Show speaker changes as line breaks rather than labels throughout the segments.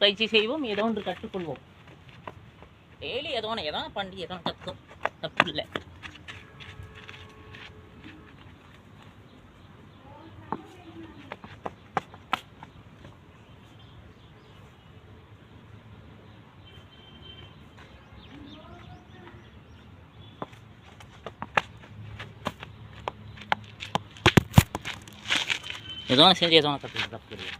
பயிற்சி செய்வோம் ஏதோ ஒன்று கற்றுக்கொள்வோம். டெய்லி ஏதோ ஒன்று ஏதோ பண்ணி ஏதோ கற்றுக்கும் தப்பு இல்லை. ஏதோ செஞ்சு ஏதோ ஒன்று தப்பு இல்லை.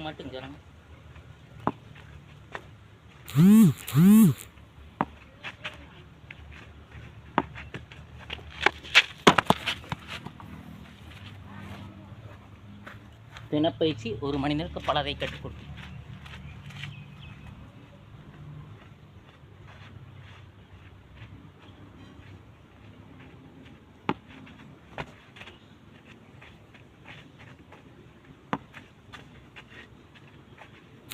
wow, மட்டும் தினப்பயிற்சி ஒரு மணி நேரத்துக்கு பலரை கற்றுக் கொடுக்கும்.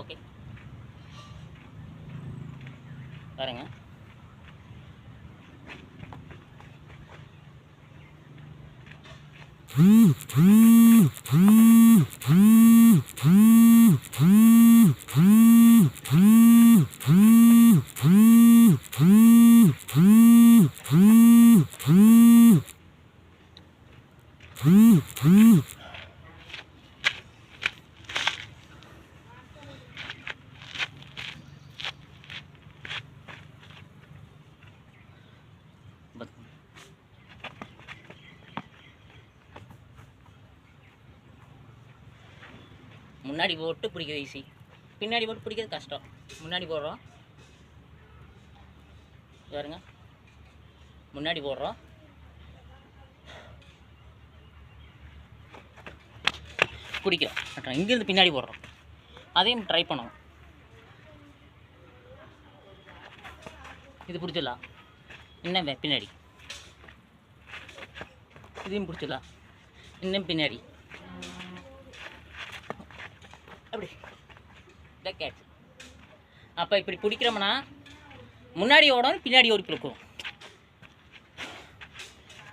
ஓகே வரேங்க முன்னாடி போட்டு பிடிக்கிறது ஈஸி. பின்னாடி போட்டு பிடிக்கிறது கஷ்டம். முன்னாடி போடுறோம். பாருங்க. முன்னாடி போடுறோம். பிடிக்கிறோம் இங்கேருந்து பின்னாடி போடுறோம். அதையும் ட்ரை பண்ணுவோம் இது பிடிச்சிடலாம். இன்னும் வே- பின்னாடி. இதையும் பிடிச்சிடலாம். இன்னும் பின்னாடி அப்படி இந்த கேட்ச் அப்போ இப்படி பிடிக்கிறோம்னா முன்னாடி ஓடணும் பின்னாடி ஓடி பிடிக்கும்.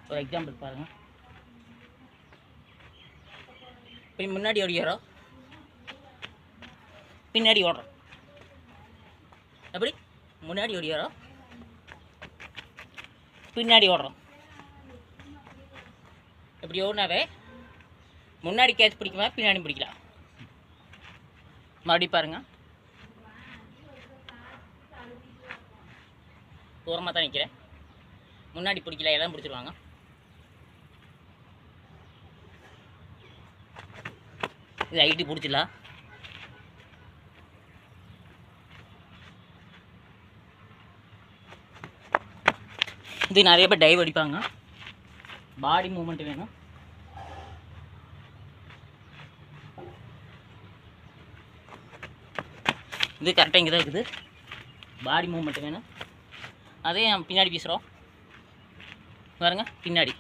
ஒரு எக்ஸாம்பிள் பாருங்க. இப்படி முன்னாடி ஓடிக்கிறோம் பின்னாடி ஓடுறோம். எப்படி முன்னாடி ஓடிக்கிறோம் பின்னாடி ஓடுறோம். இப்படி ஓடினாவே முன்னாடி கேட்ச் பிடிக்குமா பின்னாடி பிடிக்கலாம். மறுபடியும் பாருங்கள் தூரமாக தான் நிற்கிறேன் முன்னாடி பிடிக்கல எல்லாம் பிடிச்சிருவாங்க. இது ஐடி பிடிச்சிடலாம் இது நிறைய பேர் டைவ் அடிப்பாங்க. பாடி மூமெண்ட் வேணும். இது கரெக்டாக இங்கே தான் இருக்குது. பாடி மூமெண்ட் வேணும். அதே நம்ம பின்னாடி பேசுகிறோம் பாருங்க பின்னாடி.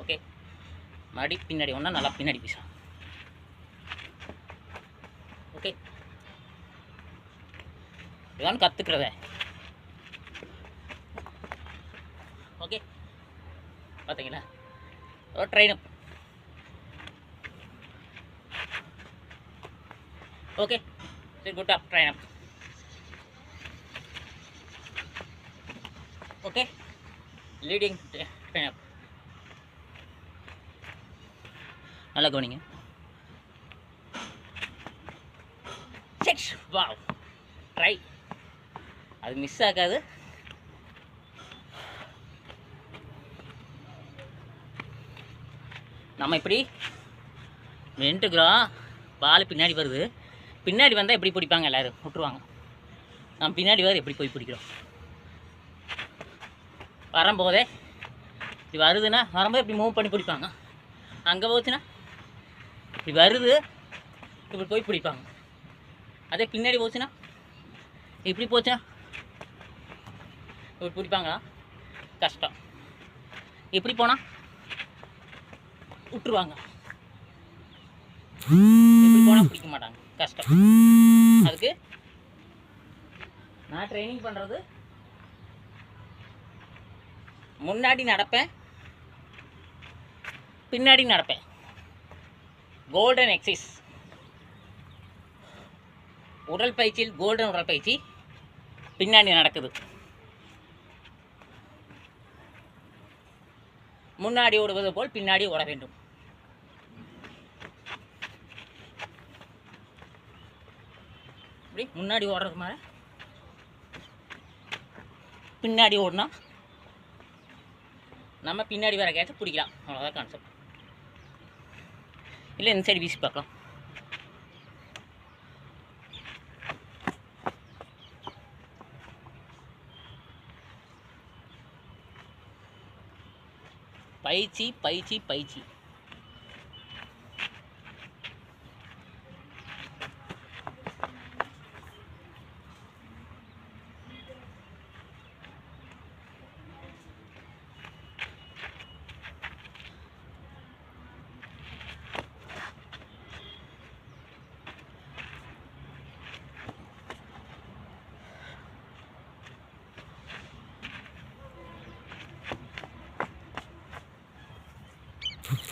ஓகே மறுபடி பின்னாடி ஒன்றா நல்லா பின்னாடி பேசுகிறோம் ஓகே இதான் கற்றுக்கிறத ஓகே பார்த்தீங்களா ட்ரெயின் ஓகே சரி good off train up okay leading train up நல்லா கவனிங்க. சிக்ஸ் வாவ் ட்ரை அது மிஸ் ஆகாது. நம்ம இப்படி நின்றுக்கிறோம். பால் பின்னாடி வருது. பின்னாடி வந்தால் எப்படி பிடிப்பாங்க எல்லோரும்? விட்டுருவாங்க நான் பின்னாடி வர எப்படி போய் பிடிக்கிறோம்? வரும்போதே இப்படி வருதுன்னா வரும்போது இப்படி மூவ் பண்ணி பிடிப்பாங்க. அங்கே போச்சுன்னா இப்படி வருது இப்படி போய் பிடிப்பாங்க. அதே பின்னாடி போச்சுன்னா இப்படி போச்சுன்னா இப்படி பிடிப்பாங்களா? கஷ்டம். இப்படி போனால் விட்டுருவாங்க மாட்டாங்க. கஷ்டம். அதுக்கு நான் ட்ரைனிங் பண்ணுறது முன்னாடி நடப்பேன் பின்னாடி நடப்பேன். கோல்டன் எக்ஸைஸ் உடற்பயிற்சியில் கோல்டன் உடற்பயிற்சி பின்னாடி நடக்குது. முன்னாடி ஓடுவது போல் பின்னாடி ஓட வேண்டும். இப்படி முன்னாடி ஓடுறது மாதிரி. பின்னாடி ஓடினா நம்ம பின்னாடி வர கேட்ச பிடிக்கலாம். அவ்வளோதான் கான்செப்ட் இல்லை இந்த சைடு வீசி பார்க்கலாம். பயிற்சி பயிற்சி பயிற்சி.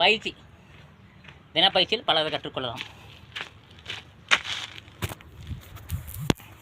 பயிற்சி. தினப்பயிற்சியில் பலவை கற்றுக்கொள்ளலாம்.